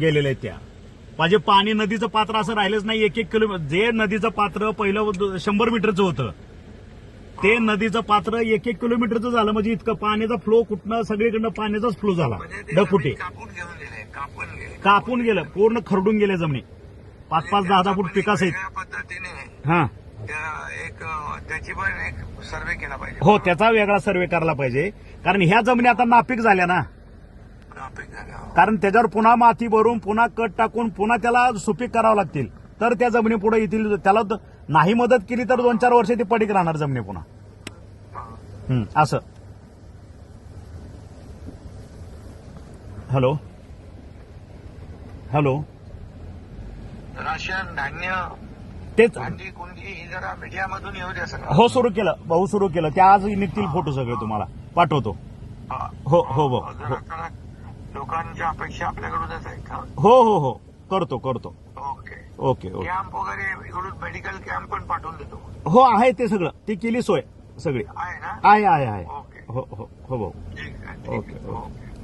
गेलेल्या आहेत त्या. म्हणजे पाणी नदीचं पात्र असं राहिलंच नाही एक एक किलोमीटर जे नदीचं पात्र पहिलं शंभर मीटरचं होतं ते नदीचं पात्र एक एक किलोमीटरचं झालं. म्हणजे इतकं पाण्याचा फ्लो कुठनं सगळीकडनं पाण्याचाच फ्लो झाला म्हणजे ढगफुटे. जमीन कापून गेले कापून गेले. कापून गेलं पूर्ण खरडून गेले जमिनी. पाच पाच दहा दहा फूट वेगळ्या पद्धतीने हा. एक त्याची पण एक सर्वे केला पाहिजे. हो त्याचा वेगळा सर्वे करायला पाहिजे. कारण ह्या जमिनी आता नापीक झाल्या ना. कारण त्याच्यावर पुन्हा माती भरून पुन्हा कट टाकून पुन्हा त्याला सुपीक करावं लागतील. तर त्या जमिनी पुढे येतील. त्याला नाही मदत केली तर दोन चार वर्ष ती पडीक राहणार जमिनी पुन्हा. असं. हॅलो. हॅलो. राशन धान्य तेच. ही जरा मीडियामधून येऊ द्या सगळं. हो सुरू केलं. भाऊ सुरू केलं. त्या आज निघतील फोटो सगळे तुम्हाला. पाठवतो. हा. हो जरा लोकांच्या अपेक्षा आपल्याकडूनच आहेत का? हो हो हो. करतो करतो. ओके. Okay okay. कॅम्प वगैरे इकडून मेडिकल कॅम्प पण पाठवून देतो. हो आहे ते सगळं. ती केली सोय सगळी. आहे ना? आहे आहे आहे. ओके. हो हो. हो भाऊ. ठीक आहे आहे. ओके. ओके.